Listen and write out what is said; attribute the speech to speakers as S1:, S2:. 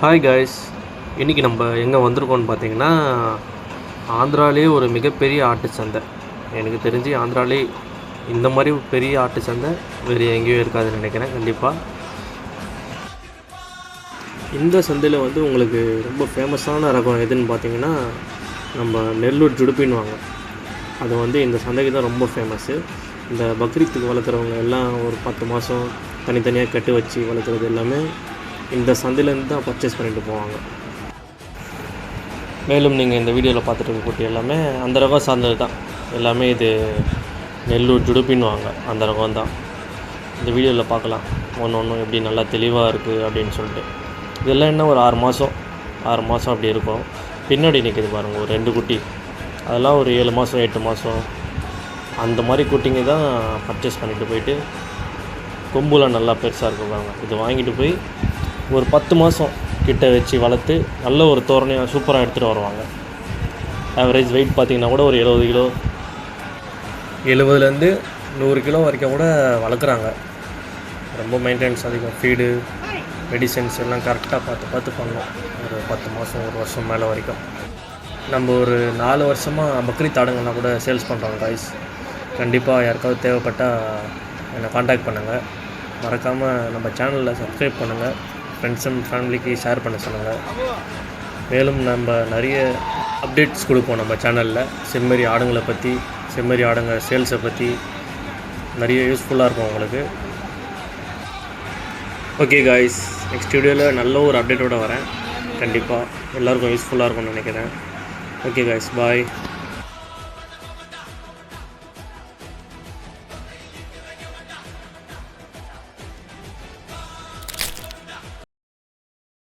S1: Hi guys இன்றைக்கி நம்ம எங்கே வந்திருக்கோம்னு பார்த்தீங்கன்னா ஆந்திராலே ஒரு மிகப்பெரிய ஆட்டு சந்தை. எனக்கு தெரிஞ்சு ஆந்திராலே இந்த மாதிரி ஒரு பெரிய ஆட்டு சந்தை வேறு எங்கேயும் இருக்காதுன்னு நினைக்கிறேன் கண்டிப்பாக இந்த சந்தையில் வந்து உங்களுக்கு ரொம்ப ஃபேமஸான ரகம் எதுன்னு பார்த்தீங்கன்னா நம்ம நெல்லூர் ஜுடுப்பின்வாங்க அது வந்து இந்த சந்தைக்கு தான் ரொம்ப ஃபேமஸ்ஸு இந்த பக்ரீத்துக்கு வளர்க்குறவங்க எல்லாம் ஒரு பத்து மாதம் தனித்தனியாக கட்டு வச்சு வளர்க்குறது எல்லாமே இந்த சந்தையிலேருந்து தான் பர்ச்சேஸ் பண்ணிட்டு போவாங்க. மேலும் நீங்கள் இந்த வீடியோவில் பார்த்துட்டு இருக்க குட்டி எல்லாமே அந்த ரகம் சார்ந்தது தான். எல்லாமே இது நெல்லூர் ஜுடுப்பின்வாங்க அந்த ரகம் தான். இந்த வீடியோவில் பார்க்கலாம். ஒன்று ஒன்றும் எப்படி நல்லா தெளிவாக இருக்குது அப்படின்னு சொல்லிட்டு. இதெல்லாம் என்ன ஒரு ஆறு மாதம் ஆறு மாதம் அப்படி இருக்கும். பின்னாடி நிற்கிது பாருங்கள் ஒரு ரெண்டு குட்டி. அதெல்லாம் ஒரு ஏழு மாதம் எட்டு மாதம் அந்த மாதிரி குட்டிங்க தான் பர்ச்சேஸ் பண்ணிட்டு போயிட்டு கொம்புலாம் நல்லா பெருசாக இருக்கும் பாருங்க. இது வாங்கிட்டு போய் ஒரு பத்து மாதம் கிட்ட வச்சு வளர்த்து நல்ல ஒரு தோரணையாக சூப்பராக எடுத்துகிட்டு வருவாங்க. ஆவரேஜ் வெயிட் பார்த்தீங்கன்னா கூட ஒரு எழுபது கிலோ. எழுபதுலேருந்து நூறு கிலோ வரைக்கும் கூட வளர்க்குறாங்க. ரொம்ப மெயின்டெனன்ஸ் அதிகம். ஃபீடு மெடிசன்ஸ் எல்லாம் கரெக்டாக பார்த்து பார்த்து பண்ணோம் ஒரு பத்து மாதம் ஒரு வருஷம் மேலே வரைக்கும். நம்ம ஒரு நாலு வருஷமாக பக்ரீத் ஆடுங்கள்லாம் கூட சேல்ஸ் பண்ணுறோம் காய்ஸ் கண்டிப்பாக யாருக்காவது தேவைப்பட்டால் என்னை காண்டாக்ட் பண்ணுங்கள் மறக்காமல் நம்ம சேனலில் சப்ஸ்கிரைப் பண்ணுங்கள் ஃப்ரெண்ட்ஸ் அண்ட் ஃபேமிலிக்கு ஷேர் பண்ண சொல்லுங்கள் மேலும் நம்ம நிறைய அப்டேட்ஸ் கொடுப்போம் நம்ம சேனலில் செம்மறி ஆடுங்களை பற்றி செம்மறி ஆடுங்க சேல்ஸை பற்றி நிறைய யூஸ்ஃபுல்லாக இருக்கும் உங்களுக்கு. ஓகே காய்ஸ் நெக்ஸ்ட் வீடியோவில் நல்ல ஒரு அப்டேட்டோட வரேன். கண்டிப்பாக எல்லாருக்கும் யூஸ்ஃபுல்லாக இருக்கும்னு நினைக்கிறேன். Okay guys bye